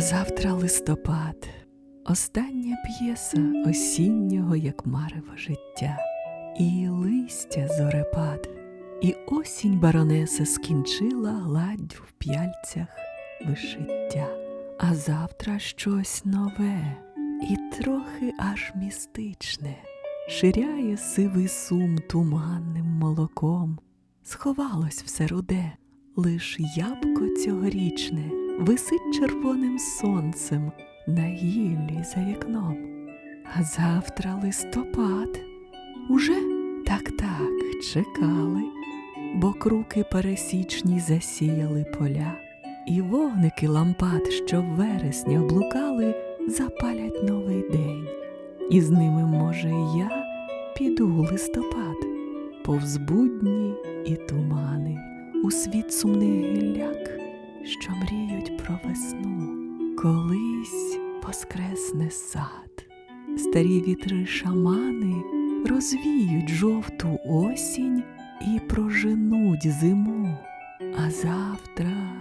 Завтра листопад, остання п'єса осіннього, як марево життя, і листя зорепад, і осінь баронеса скінчила гладдю в п'яльцях вишиття, а завтра щось нове і трохи аж містичне, ширяє сивий сум туманним молоком, сховалось все руде, лиш ябко цьогорічне висить червоним сонцем на гіллі за вікном. А завтра листопад. Уже так-так чекали, бо круки пересічні засіяли поля, і вогники лампад, що в вересня блукали, запалять новий день. І з ними, може, і я піду у листопад, повз будні і тумани, у світ сумних гілляк, що мріють про весну, колись воскресне сад. Старі вітри шамани розвіють жовту осінь і проженуть зиму, а завтра.